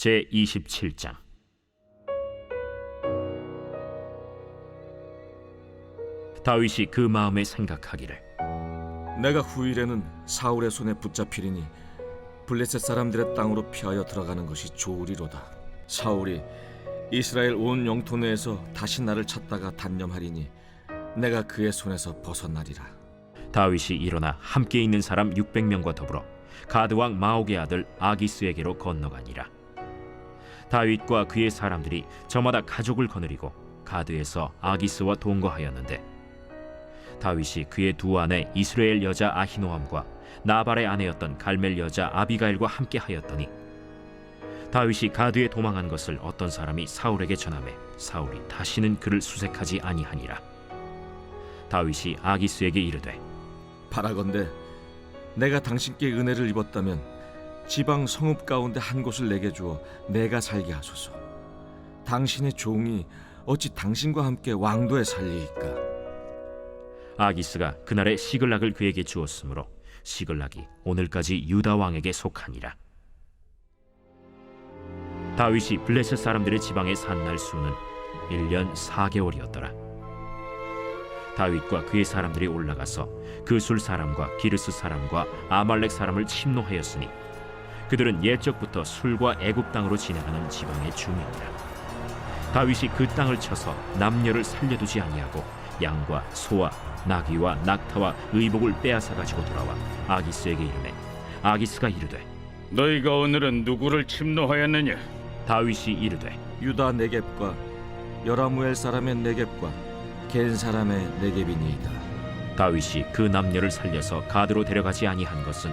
제 27장 다윗이 그 마음에 생각하기를 내가 후일에는 사울의 손에 붙잡히리니 블레셋 사람들의 땅으로 피하여 들어가는 것이 좋으리로다. 사울이 이스라엘 온 영토 내에서 다시 나를 찾다가 단념하리니 내가 그의 손에서 벗어나리라. 다윗이 일어나 함께 있는 사람 600명과 더불어 가드 왕 마옥의 아들 아기스에게로 건너가니라 다윗과 그의 사람들이 저마다 가족을 거느리고 가드에서 아기스와 동거하였는데 다윗이 그의 두 아내 이스라엘 여자 아히노함과 나발의 아내였던 갈멜 여자 아비가일과 함께 하였더니 다윗이 가드에 도망한 것을 어떤 사람이 사울에게 전하매 사울이 다시는 그를 수색하지 아니하니라. 다윗이 아기스에게 이르되 바라건대 내가 당신께 은혜를 입었다면 지방 성읍 가운데 한 곳을 내게 주어 내가 살게 하소서. 당신의 종이 어찌 당신과 함께 왕도에 살리이까? 아기스가 그날의 시글락을 그에게 주었으므로 시글락이 오늘까지 유다 왕에게 속하니라. 다윗이 블레셋 사람들의 지방에 산 날 수는 1년 4개월이었더라. 다윗과 그의 사람들이 올라가서 그술 사람과 기르스 사람과 아말렉 사람을 침노하였으니 그들은 옛적부터 술과 애굽 땅으로 진행하는 지방의 주민이라. 다윗이 그 땅을 쳐서 남녀를 살려두지 아니하고 양과 소와 나귀와 낙타와 의복을 빼앗아 가지고 돌아와 아기스에게 이르매 아기스가 이르되 너희가 오늘은 누구를 침노하였느냐? 다윗이 이르되 유다 네겝과 여라무엘 사람의 네겝과 겐 사람의 네겝이니이다. 다윗이 그 남녀를 살려서 가드로 데려가지 아니한 것은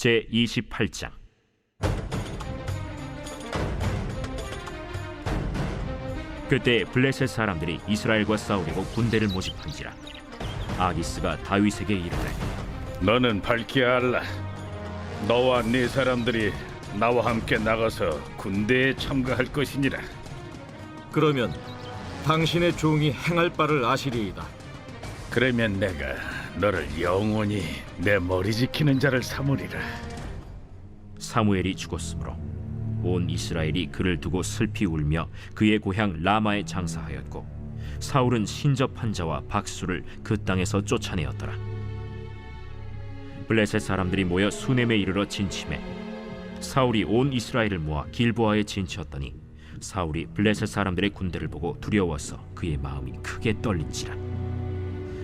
제 28장 그때 블레셋 사람들이 이스라엘과 싸우려고 군대를 모집한지라 아기스가 다윗에게 이르되 너는 밝히 알라. 너와 네 사람들이 나와 함께 나가서 군대에 참가할 것이니라. 그러면 당신의 종이 행할 바를 아시리이다. 그러면 내가 너를 영원히 내 머리 지키는 자를 삼으리라. 사무엘이 죽었으므로 온 이스라엘이 그를 두고 슬피 울며 그의 고향 라마에 장사하였고 사울은 신접한 자와 박수를 그 땅에서 쫓아내었더라 블레셋 사람들이 모여 수넴에 이르러 진침해 사울이 온 이스라엘을 모아 길보아에 진치었더니 사울이 블레셋 사람들의 군대를 보고 두려워서 그의 마음이 크게 떨린지라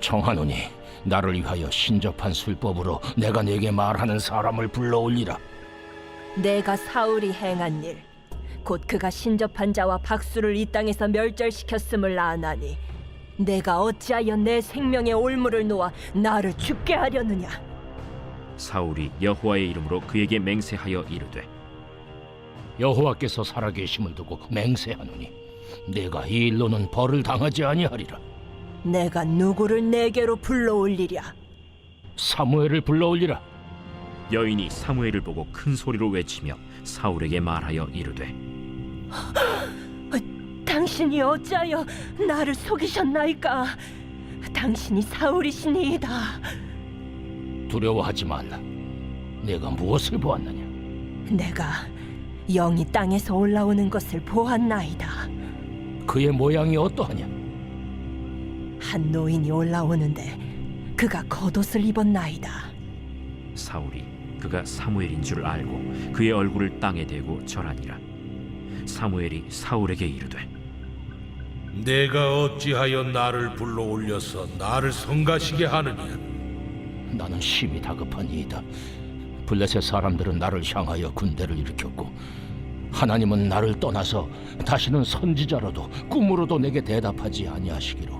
청하노니 나를 위하여 신접한 술법으로 내가 네게 말하는 사람을 불러올리라. 내가 사울이 행한 일, 곧 그가 신접한 자와 박수를 이 땅에서 멸절시켰음을 아나니, 내가 어찌하여 내 생명의 올무를 놓아 나를 죽게 하려느냐? 사울이 여호와의 이름으로 그에게 맹세하여 이르되 여호와께서 살아계심을 두고 맹세하노니 내가 이 일로는 벌을 당하지 아니하리라. 내가 누구를 내게로 불러올리랴? 사무엘을 불러올리라. 여인이 사무엘을 보고 큰 소리로 외치며 사울에게 말하여 이르되 당신이 어찌하여 나를 속이셨나이까? 당신이 사울이시니이다. 두려워하지 말라. 내가 무엇을 보았느냐? 내가 영이 땅에서 올라오는 것을 보았나이다. 그의 모양이 어떠하냐? 한 노인이 올라오는데 그가 겉옷을 입었나이다. 사울이 그가 사무엘인 줄 알고 그의 얼굴을 땅에 대고 절하니라 사무엘이 사울에게 이르되 내가 어찌하여 나를 불러 올려서 나를 성가시게 하느냐? 나는 심히 다급하니이다. 블레셋 사람들은 나를 향하여 군대를 일으켰고 하나님은 나를 떠나서 다시는 선지자로도 꿈으로도 내게 대답하지 아니하시기로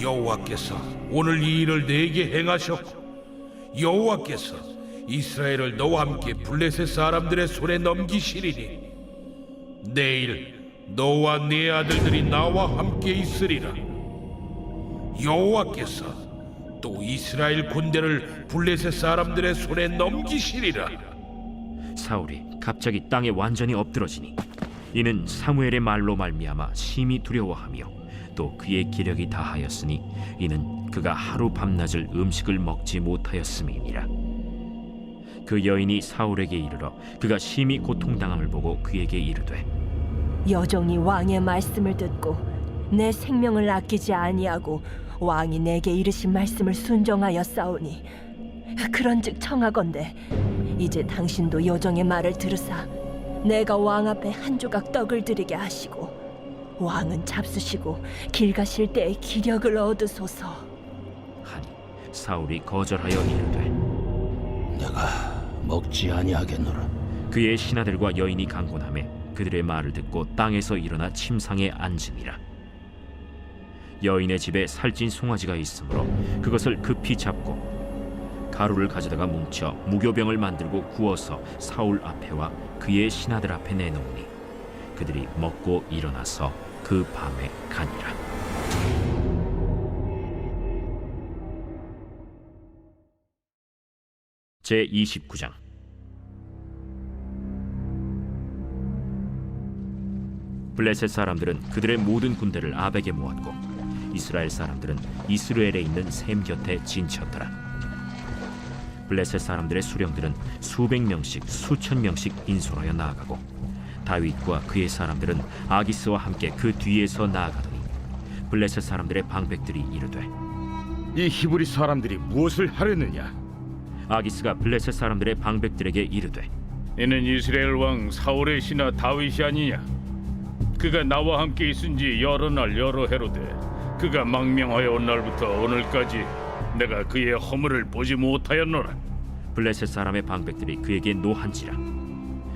여호와께서 오늘 이 일을 내게 행하셨고 여호와께서 이스라엘을 너와 함께 블레셋 사람들의 손에 넘기시리니 내일 너와 네 아들들이 나와 함께 있으리라. 여호와께서 또 이스라엘 군대를 블레셋 사람들의 손에 넘기시리라. 사울이 갑자기 땅에 완전히 엎드러지니 이는 사무엘의 말로 말미암아 심히 두려워하며 또 그의 기력이 다하였으니 이는 그가 하루 밤낮을 음식을 먹지 못하였음이니라. 그 여인이 사울에게 이르러 그가 심히 고통당함을 보고 그에게 이르되 여종이 왕의 말씀을 듣고 내 생명을 아끼지 아니하고 왕이 내게 이르신 말씀을 순종하여 싸우니 그런즉 청하건대 이제 당신도 여종의 말을 들으사 내가 왕 앞에 한 조각 떡을 드리게 하시고 왕은 잡수시고 길 가실 때에 기력을 얻으소서 하니 사울이 거절하여 이르되 내가 먹지 아니하겠노라. 그의 신하들과 여인이 강곤함에 그들의 말을 듣고 땅에서 일어나 침상에 앉으니라 여인의 집에 살찐 송아지가 있으므로 그것을 급히 잡고 가루를 가져다가 뭉쳐 무교병을 만들고 구워서 사울 앞에와 그의 신하들 앞에 내놓으니 그들이 먹고 일어나서 그 밤에 가니라 제 29장 블레셋 사람들은 그들의 모든 군대를 아벡에 모았고 이스라엘 사람들은 이스라엘에 있는 셈 곁에 진쳤더라. 블레셋 사람들의 수령들은 수백 명씩 수천 명씩 인솔하여 나아가고 다윗과 그의 사람들은 아기스와 함께 그 뒤에서 나아가더니 블레셋 사람들의 방백들이 이르되 이 히브리 사람들이 무엇을 하려느냐? 아기스가 블레셋 사람들의 방백들에게 이르되 이는 이스라엘 왕 사울의 신하 다윗이 아니냐? 그가 나와 함께 있은 지 여러 날 여러 해로되 그가 망명하여 온 날부터 오늘까지 내가 그의 허물을 보지 못하였노라. 블레셋 사람의 방백들이 그에게 노한지라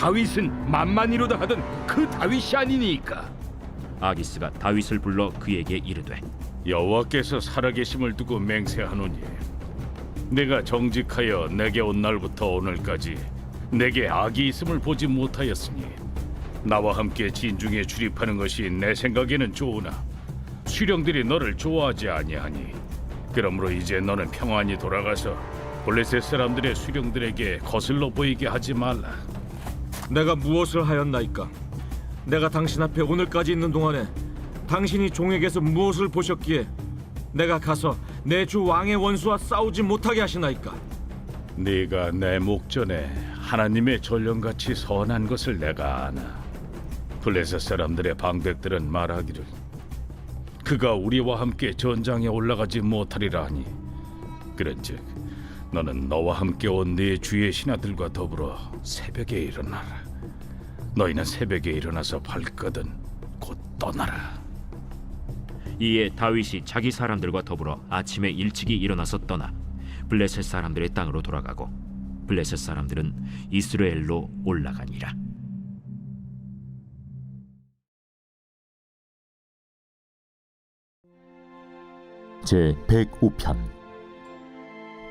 다윗은 만만히로다 하던 그 다윗이 아니니까. 아기스가 다윗을 불러 그에게 이르되 여호와께서 살아계심을 두고 맹세하노니 내가 정직하여 내게 온 날부터 오늘까지 내게 악이 있음을 보지 못하였으니 나와 함께 진중에 출입하는 것이 내 생각에는 좋으나 수령들이 너를 좋아하지 아니하니 그러므로 이제 너는 평안히 돌아가서 블레셋 사람들의 수령들에게 거슬러 보이게 하지 말라 내가 무엇을 하였나이까? 내가 당신 앞에 오늘까지 있는 동안에 당신이 종에게서 무엇을 보셨기에 내가 가서 내 주 왕의 원수와 싸우지 못하게 하시나이까? 네가 내 목전에 하나님의 전령같이 선한 것을 내가 아나. 블레셋 사람들의 방백들은 말하기를 그가 우리와 함께 전장에 올라가지 못하리라 하니 그런즉 너는 너와 함께 온 네 주의 신하들과 더불어 새벽에 일어나라. 너희는 새벽에 일어나서 발거든 곧 떠나라. 이에 다윗이 자기 사람들과 더불어 아침에 일찍이 일어나서 떠나 블레셋 사람들의 땅으로 돌아가고 블레셋 사람들은 이스라엘로 올라가니라 제 105편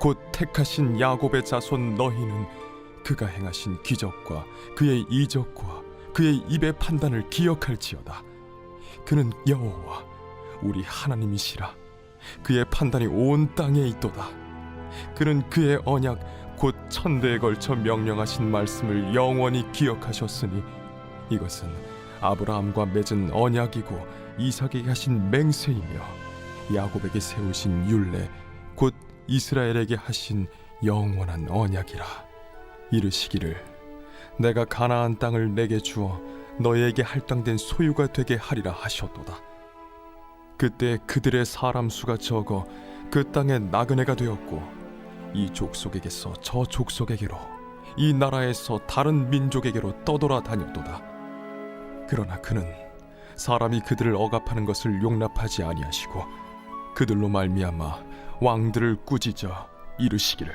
곧 택하신 야곱의 자손 너희는 그가 행하신 기적과 그의 이적과 그의 입의 판단을 기억할지어다. 그는 여호와 우리 하나님이시라. 그의 판단이 온 땅에 있도다. 그는 그의 언약 곧 천대에 걸쳐 명령하신 말씀을 영원히 기억하셨으니 이것은 아브라함과 맺은 언약이고 이삭에게 하신 맹세이며 야곱에게 세우신 율례 곧 이스라엘에게 하신 영원한 언약이라 이르시기를 내가 가나안 땅을 내게 주어 너희에게 할당된 소유가 되게 하리라 하셨도다. 그때 그들의 사람 수가 적어 그 땅에 나그네가 되었고 이 족속에게서 저 족속에게로 이 나라에서 다른 민족에게로 떠돌아 다녔도다. 그러나 그는 사람이 그들을 억압하는 것을 용납하지 아니하시고 그들로 말미암아 왕들을 꾸짖어 이르시기를.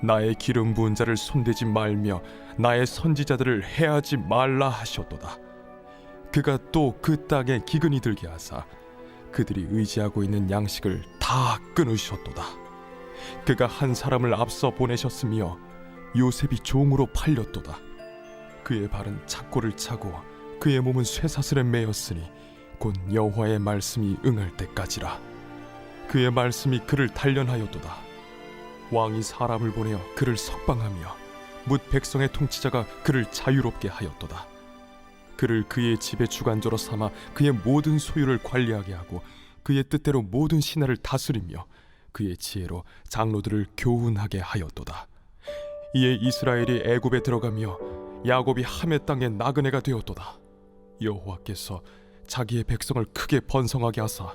나의 기름 부은 자를 손대지 말며 나의 선지자들을 해하지 말라 하셨도다. 그가 또 그 땅에 기근이 들게 하사 그들이 의지하고 있는 양식을 다 끊으셨도다. 그가 한 사람을 앞서 보내셨으며 요셉이 종으로 팔렸도다. 그의 발은 착고를 차고 그의 몸은 쇠사슬에 매였으니 곧 여호와의 말씀이 응할 때까지라 그의 말씀이 그를 단련하였도다. 왕이 사람을 보내어 그를 석방하며 뭇 백성의 통치자가 그를 자유롭게 하였도다. 그를 그의 집의 주관자로 삼아 그의 모든 소유를 관리하게 하고 그의 뜻대로 모든 신하를 다스리며 그의 지혜로 장로들을 교훈하게 하였도다. 이에 이스라엘이 애굽에 들어가며 야곱이 함의 땅에 나그네가 되었도다. 여호와께서 자기의 백성을 크게 번성하게 하사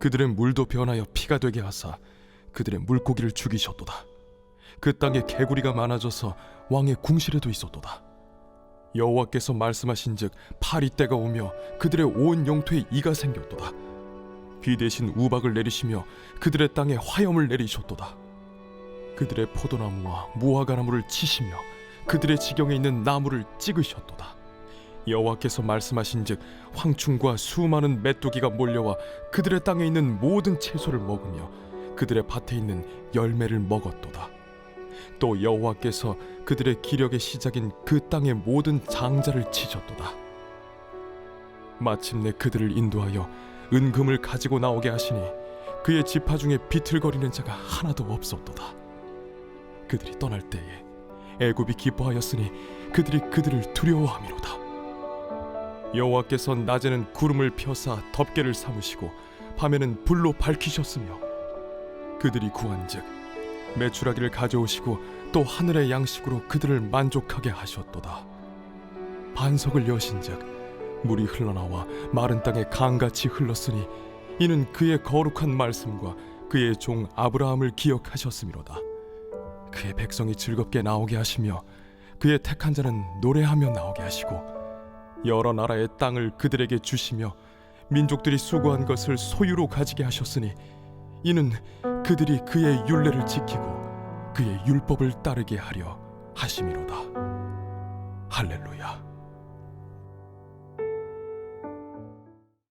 그들의 물도 변하여 피가 되게 하사 그들의 물고기를 죽이셨도다. 그 땅에 개구리가 많아져서 왕의 궁실에도 있었도다. 여호와께서 말씀하신즉 파리 때가 오며 그들의 온 영토에 이가 생겼도다. 비 대신 우박을 내리시며 그들의 땅에 화염을 내리셨도다. 그들의 포도나무와 무화과나무를 치시며 그들의 지경에 있는 나무를 찍으셨도다. 여호와께서 말씀하신즉 황충과 수많은 메뚜기가 몰려와 그들의 땅에 있는 모든 채소를 먹으며 그들의 밭에 있는 열매를 먹었도다. 또 여호와께서 그들의 기력의 시작인 그 땅의 모든 장자를 치셨도다. 마침내 그들을 인도하여 은금을 가지고 나오게 하시니 그의 지파 중에 비틀거리는 자가 하나도 없었도다. 그들이 떠날 때에 애굽이 기뻐하였으니 그들이 그들을 두려워함이로다. 여호와께서 낮에는 구름을 펴사 덮개를 삼으시고 밤에는 불로 밝히셨으며 그들이 구한즉 메추라기를 가져오시고 또 하늘의 양식으로 그들을 만족하게 하셨도다. 반석을 여신즉 물이 흘러나와 마른 땅에 강같이 흘렀으니 이는 그의 거룩한 말씀과 그의 종 아브라함을 기억하셨음이로다. 그의 백성이 즐겁게 나오게 하시며 그의 택한 자는 노래하며 나오게 하시고 여러 나라의 땅을 그들에게 주시며 민족들이 수고한 것을 소유로 가지게 하셨으니 이는 그들이 그의 율례를 지키고 그의 율법을 따르게 하려 하심이로다. 할렐루야.